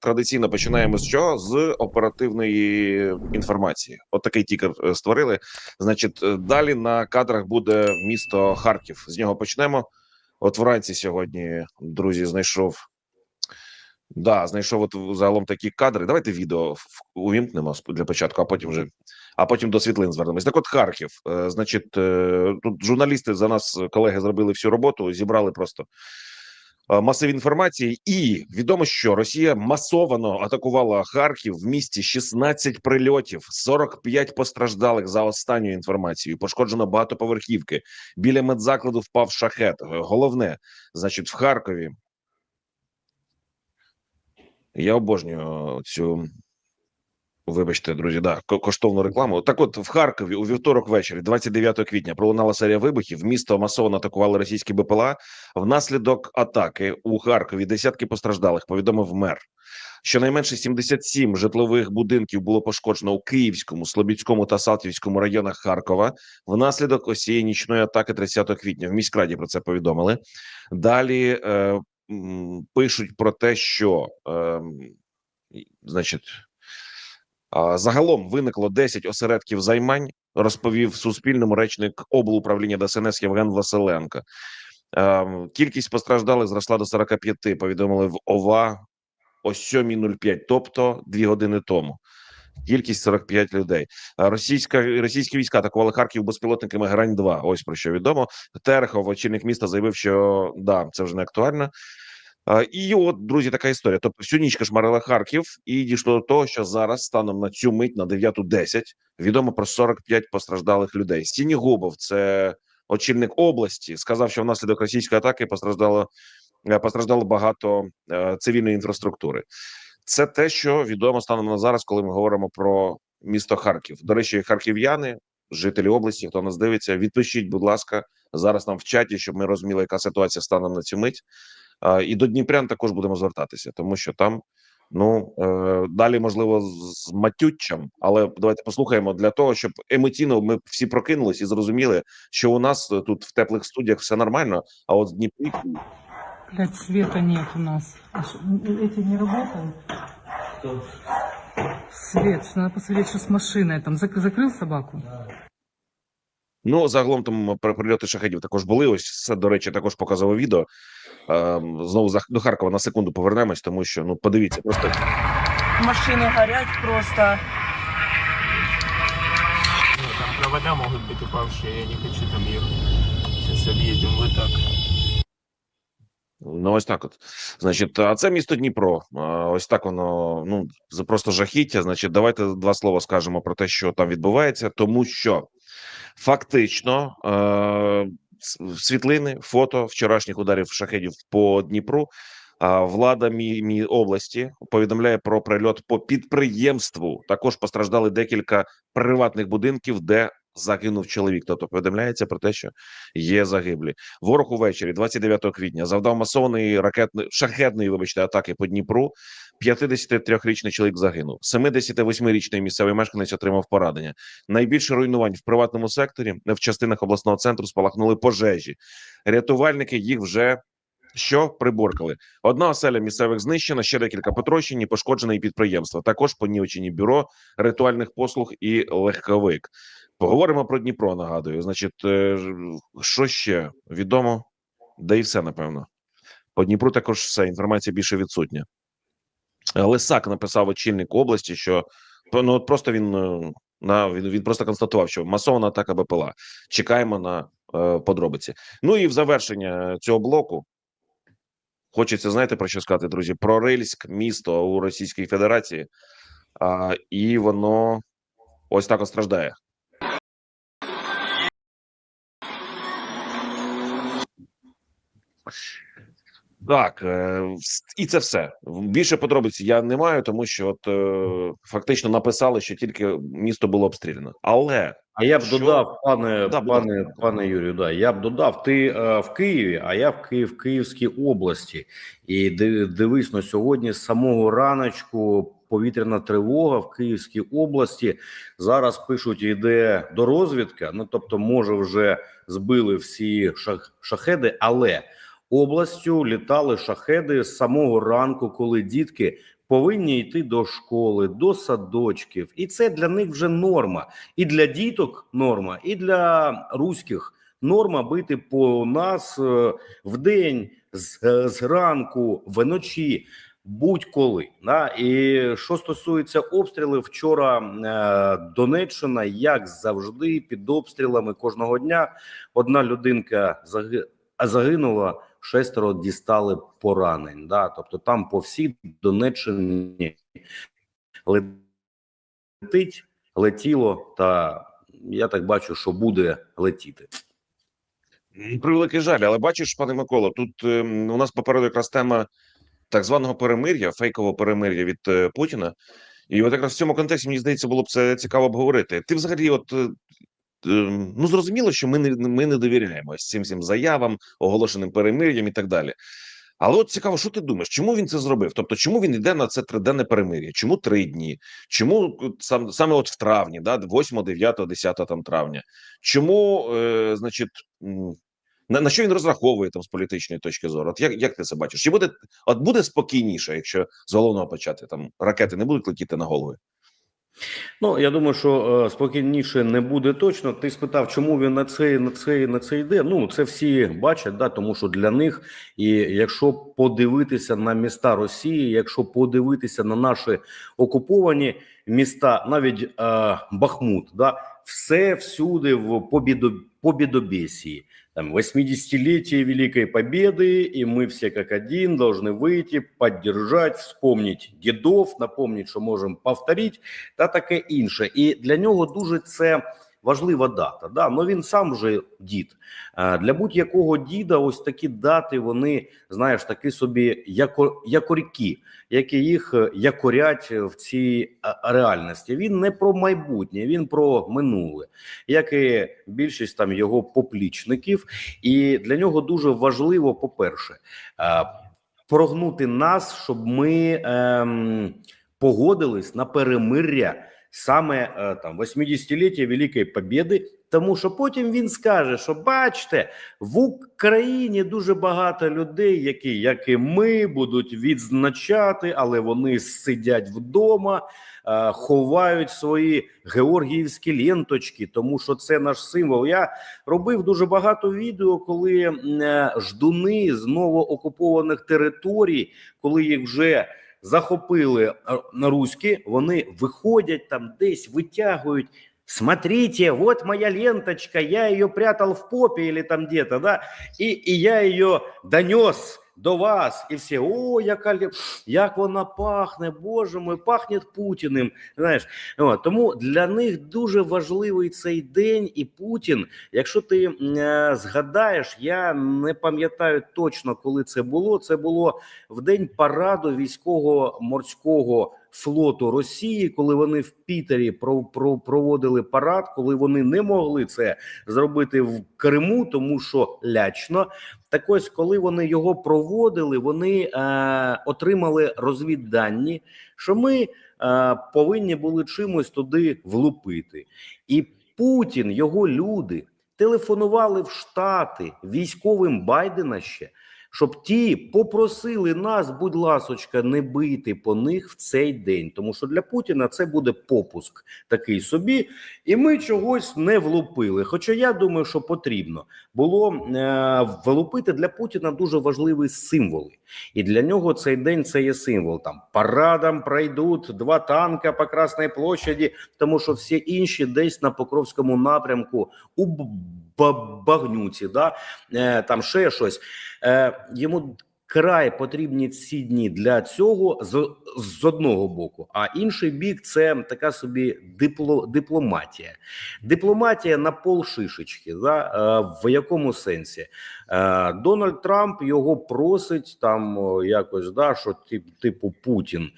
традиційно починаємо з чого? З оперативної інформації. От такий тікер е, створили. Значить, е, далі на кадрах буде місто Харків. З нього почнемо. От вранці сьогодні, друзі, знайшов. Да, знайшов от загалом такі кадри. Давайте відео увімкнемо для початку, а потім вже а потім до світлин звернемось. Так, от Харків. Е, Значить, тут журналісти за нас, колеги, зробили всю роботу, зібрали просто масив інформації, і відомо, що Росія масовано атакувала Харків в місті 16 прильотів, 45 постраждалих за останньою інформацією. Пошкоджено багатоповерхівки. Біля медзакладу впав шахет. Е, Головне, значить, в Харкові. Я обожнюю цю. Вибачте, друзі, да коштовну рекламу. Так, от в Харкові у вівторок ввечері, 29 квітня, пролунала серія вибухів. Місто масово атакували російські БПЛА. Внаслідок атаки у Харкові десятки постраждалих. Повідомив мер. Щонайменше 77 житлових будинків було пошкоджено у Київському, Слобідському та Салтівському районах Харкова. Внаслідок ось цієї нічної атаки 30 квітня. В міськраді про це повідомили. Далі е, пишуть про те, що е, значить. Загалом виникло 10 осередків займань, розповів Суспільному речник облуправління ДСНС Євген Василенко. Ем, Кількість постраждалих зросла до 45, повідомили в ОВА о 7.05, тобто дві години тому. Кількість 45 людей. А Російська російські війська атакували Харків безпілотниками Грань 2 Ось про що відомо. Терехов, очільник міста, заявив, що да, це вже не актуально. І от, друзі, така історія. Тобто, всю ніч кошмарила Харків, і дійшло до того, що зараз, станом на цю мить, на 9.10, відомо про 45 постраждалих людей. Сінігубов, це очільник області, сказав, що внаслідок російської атаки постраждало е, постраждало багато е, цивільної інфраструктури. Це те, що відомо станом на зараз, коли ми говоримо про місто Харків. До речі, харків'яни, жителі області, хто нас дивиться, відпишіть, будь ласка, зараз нам в чаті, щоб ми розуміли, яка ситуація станом на цю мить. І до Дніпрян також будемо звертатися, тому що там ну е, далі можливо з матюччям, але давайте послухаємо для того, щоб емоційно ми всі прокинулись і зрозуміли, що у нас е, тут в теплих студіях все нормально. А от в Дніпрі Блядь, света нет у нас. А ш- Эти не работают? Свет, что надо посмотреть, что с машиной. Там зак- закрыл собаку? Ну, загалом там прильоти шахедів також були. Ось це, до речі, також показував відео. Ем, знову за- до Харкова на секунду повернемось, тому що ну подивіться, просто Машины горят просто. Ну, там провода могут быть упавшие, я не хочу там ехать. Сейчас объедем вот так. ну ось так. От значить, а це місто Дніпро. А, Ось так воно ну за- просто жахіття. Значить, давайте два слова скажемо про те, що там відбувається, тому що фактично е- с- світлини, фото вчорашніх ударів шахедів по Дніпру. Влада мі, мі області повідомляє про прильот по підприємству. Також постраждали декілька приватних будинків, де загинув чоловік. Тобто повідомляється про те, що є загиблі. Ворог увечері, 29 квітня, завдав масованої ракетної шахетної, вибачте, атаки по Дніпру. 53-річний чоловік загинув. 78-річний місцевий мешканець отримав поранення. Найбільше руйнувань в приватному секторі в частинах обласного центру спалахнули пожежі. Рятувальники їх вже що приборкали. Одна оселя місцевих знищена, ще декілька потрощені, пошкоджене і підприємства. Також понівечені бюро ритуальних послуг і легковик. Поговоримо про Дніпро. Нагадую, значить, е, що ще відомо, де і все напевно. По Дніпру також все інформація більше відсутня. Лисак написав очільник області, що ну просто він е, на він, він просто констатував, що масована атака БПЛА. Чекаємо на е, подробиці. Ну і в завершення цього блоку хочеться знаєте про що сказати, друзі? Про Рильськ, місто у Російській Федерації, а, і воно ось так страждає. Так, е, і це все. Більше подробиць я не маю, тому що от е, фактично написали, що тільки місто було обстріляно. Але А я б Що? додав, пане Да, пане пане Юрію, да, я б додав, ти е, в Києві, а я в Київ, Київській області. І дивись на сьогодні з самого раночку повітряна тривога в Київській області. Зараз пишуть, йде до розвідка. Ну тобто, може, вже збили всі шах, шахеди, але областю літали шахеди з самого ранку, коли дітки повинні йти до школи, до садочків, і це для них вже норма. І для діток норма, і для руських норма бити по нас е, в день, з, е, зранку, вночі. Будь-коли да і що стосується обстрілів, вчора е, Донеччина, як завжди, під обстрілами кожного дня одна людинка заги- загинула, шестеро дістали поранень. Да, тобто там по всій Донеччині летить, летіло, та я так бачу, що буде летіти. Превеликий жаль, але бачиш, пане Микола, тут ем, у нас попереду якраз тема так званого перемир'я, фейкового перемир'я від е, Путіна. І от якраз в цьому контексті мені здається, було б це цікаво обговорити. Ти взагалі, от е, ну зрозуміло, що ми не ми не довіряємо цим всім заявам, оголошеним перемир'ям і так далі. Але от цікаво, що ти думаєш, чому він це зробив? Тобто, чому він йде на це триденне перемир'я? Чому три дні? Чому сам саме от в травні, да, 8, 9, 10 там травня? Чому, е, значить, на, на що він розраховує там з політичної точки зору? От як, як ти це бачиш? Чи буде от буде спокійніше, якщо з головного почати там ракети не будуть летіти на голови? Ну я думаю, що е, спокійніше не буде точно. Ти спитав, чому він на це на це на це йде? Ну це всі бачать, да, тому що для них, і якщо подивитися на міста Росії, якщо подивитися на наші окуповані міста, навіть е, Бахмут, да, все всюди в побідо, побідобєсії Там 80-летие Великой Победы, и мы все как один должны выйти, поддержать, вспомнить дідов, напомнить, що можемо повторити, та таке інше. І для нього дуже це важлива дата. Да? Ну він сам вже дід. Е, Для будь-якого діда ось такі дати, вони, знаєш, такі собі яко, якорьки, які їх е, якорять в цій е, реальності. Він не про майбутнє, він про минуле, як і більшість там його поплічників. І для нього дуже важливо, по-перше, прогнути нас, щоб ми ем, погодились на перемир'я саме е, там 80-ліття Великої Побєди, тому що потім він скаже, що бачите, в Україні дуже багато людей, які, як і ми, будуть відзначати, але вони сидять вдома, е, ховають свої георгіївські ленточки, тому що це наш символ. Я робив дуже багато відео, коли е, ждуни з новоокупованих територій, коли їх вже захопили руські, вони виходять там десь, витягують. Смотрите, вот моя ленточка, я ее прятал в попе или там где-то, да, и, и я ее донес до вас, і всі, о, яка як вона пахне, боже мой, пахне Путіним. Знаєш, От, тому для них дуже важливий цей день, і Путін, якщо ти е, згадаєш, я не пам'ятаю точно, коли це було. Це було в день параду військового морського флоту Росії, коли вони в Пітері про, про, проводили парад, коли вони не могли це зробити в Криму, тому що лячно. Так ось, коли вони його проводили, вони е, отримали розвіддані, що ми е, повинні були чимось туди влупити. І Путін, його люди телефонували в Штати військовим Байдена ще, щоб ті попросили нас, будь ласочка, не бити по них в цей день, тому що для Путіна це буде попуск такий собі, і ми чогось не влупили. Хоча я думаю, що потрібно було е, влупити для Путіна дуже важливі символи, і для нього цей день це є символ. Там парадом пройдуть два танка по Красній площаді, тому що всі інші десь на Покровському напрямку у Багнюці, да е, там ще щось. Е, йому край потрібні ці дні для цього з, з одного боку, а інший бік це така собі дипло, дипломатія. Дипломатія на пол шишечки. Да? Е, в якому сенсі? Е, Дональд Трамп його просить там якось, да, що тип, типу Путін,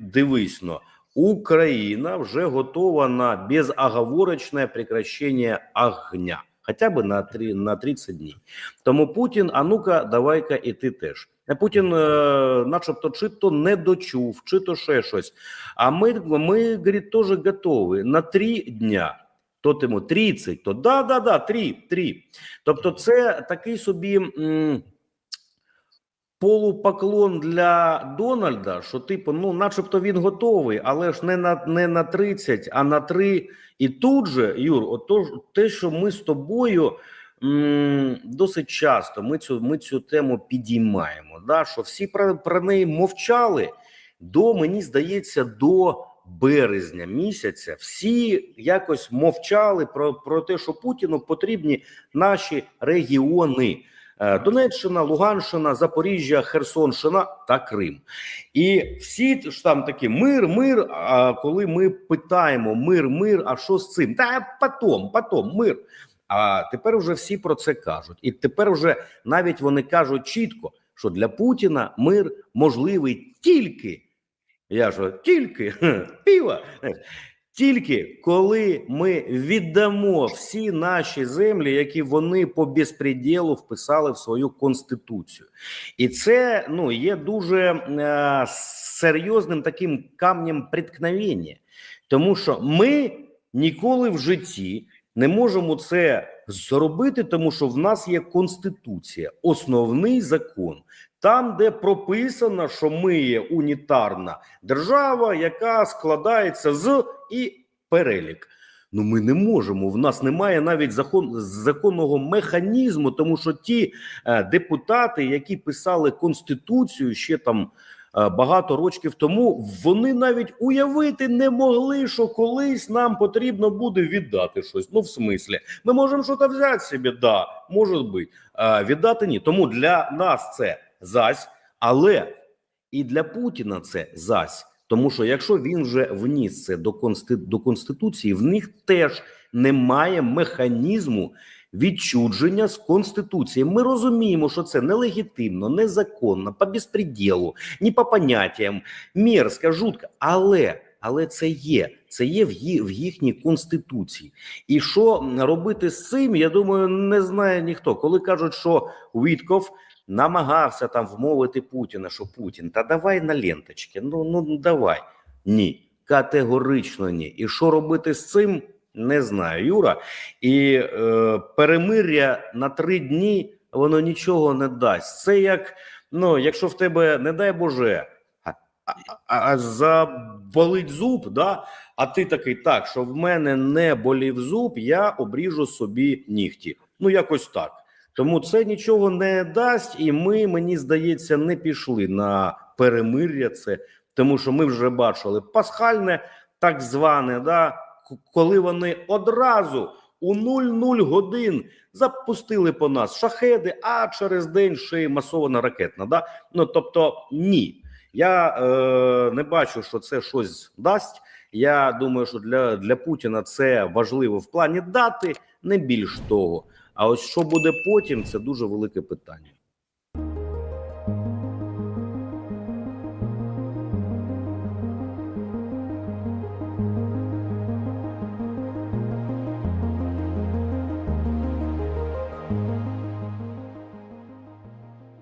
дивись но. Україна вже готова на безоговорочне прекращення огня. Хоча б на, 3, на 30 днів. Тому Путін, а ну-ка, давай-ка і ти теж. Путін, е, начебто, чи то не дочув, чи то ще щось. А ми, ми говорить, теж готові на три дня. То тому 30, то да, да, да, 3, 3. Тобто, це такий собі м, полупоклон для Дональда, що типу, ну, начебто він готовий, але ж не на не на 30, а на 3. І тут же, Юр, ото те, що ми з тобою м, досить часто ми цю, ми цю тему підіймаємо. Да? Що всі про, про неї мовчали до, мені здається, до березня місяця. Всі якось мовчали про, про те, що Путіну потрібні наші регіони. Е, Донеччина, Луганщина, Запоріжжя, Херсонщина та Крим. І всі ж там такі мир, мир. А коли ми питаємо мир, мир, а що з цим? Та потом, потом, мир. А тепер вже всі про це кажуть. І тепер вже навіть вони кажуть чітко, що для Путіна мир можливий тільки. Я ж тільки піва. Тільки коли ми віддамо всі наші землі, які вони по безпреділу вписали в свою конституцію, і це ну є дуже е, серйозним таким камнем преткновення, тому що ми ніколи в житті не можемо це зробити, тому що в нас є конституція, основний закон. Там, де прописано, що ми є унітарна держава, яка складається з і перелік. Ну, ми не можемо. В нас немає навіть закон законного механізму, тому що ті е, депутати, які писали конституцію ще там е, багато років тому, вони навіть уявити не могли, що колись нам потрібно буде віддати щось. Ну, в смислі, ми можемо щось взяти собі, да, може бути. А віддати ні. Тому для нас це зась, але і для Путіна це зась. Тому що якщо він вже вніс це до консти... до конституції, в них теж немає механізму відчудження з конституції. Ми розуміємо, що це нелегітимно, незаконно, по безпреділу, ні по поняттям, мерзко, жутко, але. Але це є, це є в, ї, в їхній конституції. І що робити з цим? Я думаю, не знає ніхто. Коли кажуть, що Вітков намагався там вмовити Путіна, що Путін, та давай на ленточки. Ну ну давай. Ні, категорично ні. І що робити з цим? Не знаю, Юра. І е, перемир'я на три дні воно нічого не дасть. Це як ну, якщо в тебе, не дай Боже, а, а, а заболить зуб, да? а ти такий так, що в мене не болів зуб, я обріжу собі нігті. Ну, якось так. Тому це нічого не дасть, і ми, мені здається, не пішли на перемир'я. Це тому, що ми вже бачили пасхальне, так зване, да, коли вони одразу у 00 годин запустили по нас шахеди, а через день ще й масована ракетна. Да? Ну тобто, ні. Я е, не бачу, що це щось дасть. Я думаю, що для, для Путіна це важливо в плані дати, не більш того. А ось що буде потім, це дуже велике питання.